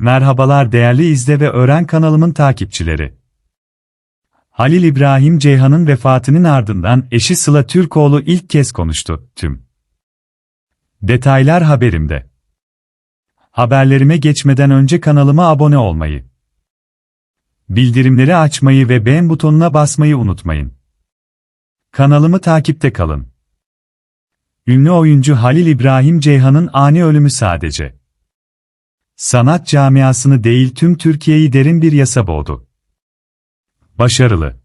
Merhabalar değerli izle ve öğren kanalımın takipçileri. Halil İbrahim Ceyhan'ın vefatının ardından eşi Sıla Türkoğlu ilk kez konuştu, tüm. Detaylar haberimde. Haberlerime geçmeden önce kanalıma abone olmayı, bildirimleri açmayı ve beğen butonuna basmayı unutmayın. Kanalımı takipte kalın. Ünlü oyuncu Halil İbrahim Ceyhan'ın ani ölümü sadece sanat camiasını değil tüm Türkiye'yi derin bir yasa boğdu. Başarılı.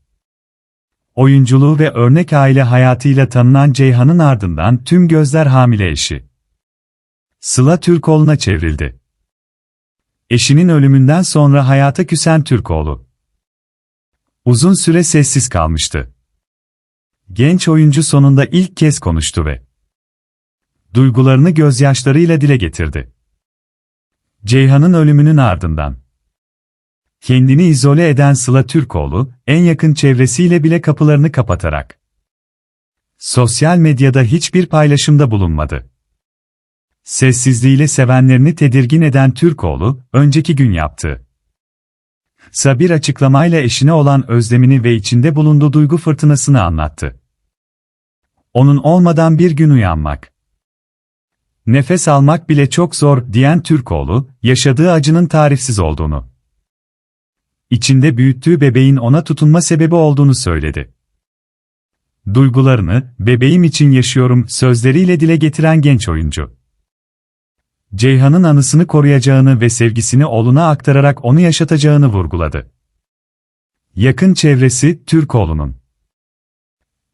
Oyunculuğu ve örnek aile hayatıyla tanınan Ceyhan'ın ardından tüm gözler hamile eşi. Sıla Türkoğlu'na çevrildi. Eşinin ölümünden sonra hayata küsen Türkoğlu. Uzun süre sessiz kalmıştı. Genç oyuncu sonunda ilk kez konuştu ve duygularını gözyaşlarıyla dile getirdi. Ceyhan'ın ölümünün ardından kendini izole eden Sıla Türkoğlu, en yakın çevresiyle bile kapılarını kapatarak sosyal medyada hiçbir paylaşımda bulunmadı. Sessizliğiyle sevenlerini tedirgin eden Türkoğlu, önceki gün yaptı. Sabir açıklamayla eşine olan özlemini ve içinde bulunduğu duygu fırtınasını anlattı. Onun olmadan bir gün uyanmak. Nefes almak bile çok zor diyen Türkoğlu, yaşadığı acının tarifsiz olduğunu, içinde büyüttüğü bebeğin ona tutunma sebebi olduğunu söyledi. Duygularını, bebeğim için yaşıyorum sözleriyle dile getiren genç oyuncu. Ceyhan'ın anısını koruyacağını ve sevgisini oğluna aktararak onu yaşatacağını vurguladı. Yakın çevresi, Türkoğlu'nun.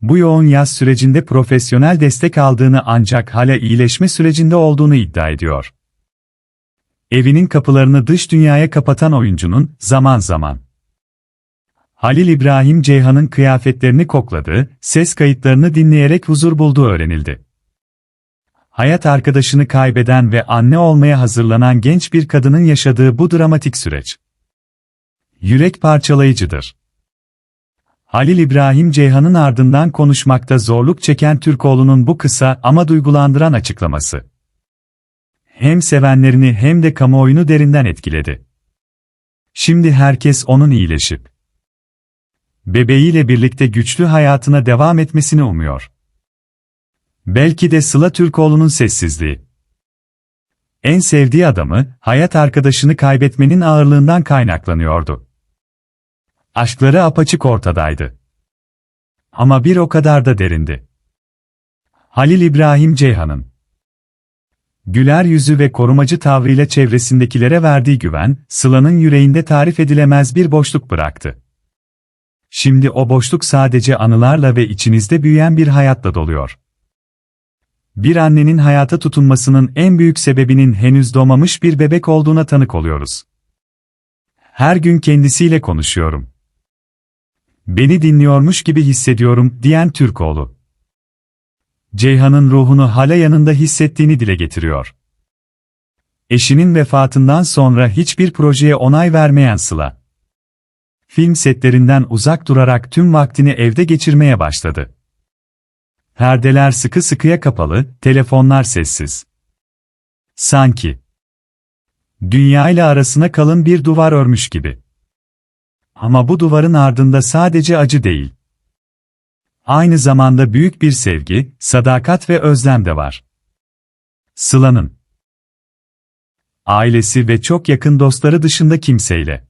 Bu yoğun yaz sürecinde profesyonel destek aldığını ancak hala iyileşme sürecinde olduğunu iddia ediyor. Evinin kapılarını dış dünyaya kapatan oyuncunun, zaman zaman. Halil İbrahim Ceyhan'ın kıyafetlerini kokladı, ses kayıtlarını dinleyerek huzur bulduğu öğrenildi. Hayat arkadaşını kaybeden ve anne olmaya hazırlanan genç bir kadının yaşadığı bu dramatik süreç. Yürek parçalayıcıdır. Halil İbrahim Ceyhan'ın ardından konuşmakta zorluk çeken Türkoğlu'nun bu kısa ama duygulandıran açıklaması. Hem sevenlerini hem de kamuoyunu derinden etkiledi. Şimdi herkes onun iyileşip bebeğiyle birlikte güçlü hayatına devam etmesini umuyor. Belki de Sıla Türkoğlu'nun sessizliği. En sevdiği adamı, hayat arkadaşını kaybetmenin ağırlığından kaynaklanıyordu. Aşkları apaçık ortadaydı. Ama bir o kadar da derindi. Halil İbrahim Ceyhan'ın güler yüzü ve korumacı tavrıyla çevresindekilere verdiği güven, Sıla'nın yüreğinde tarif edilemez bir boşluk bıraktı. Şimdi o boşluk sadece anılarla ve içinizde büyüyen bir hayatla doluyor. Bir annenin hayata tutunmasının en büyük sebebinin henüz doğmamış bir bebek olduğuna tanık oluyoruz. Her gün kendisiyle konuşuyorum. Beni dinliyormuş gibi hissediyorum, diyen Türkoğlu. Ceyhan'ın ruhunu hala yanında hissettiğini dile getiriyor. Eşinin vefatından sonra hiçbir projeye onay vermeyen Sıla. Film setlerinden uzak durarak tüm vaktini evde geçirmeye başladı. Perdeler sıkı sıkıya kapalı, telefonlar sessiz. Sanki dünya ile arasına kalın bir duvar örmüş gibi. Ama bu duvarın ardında sadece acı değil. Aynı zamanda büyük bir sevgi, sadakat ve özlem de var. Sıla'nın ailesi ve çok yakın dostları dışında kimseyle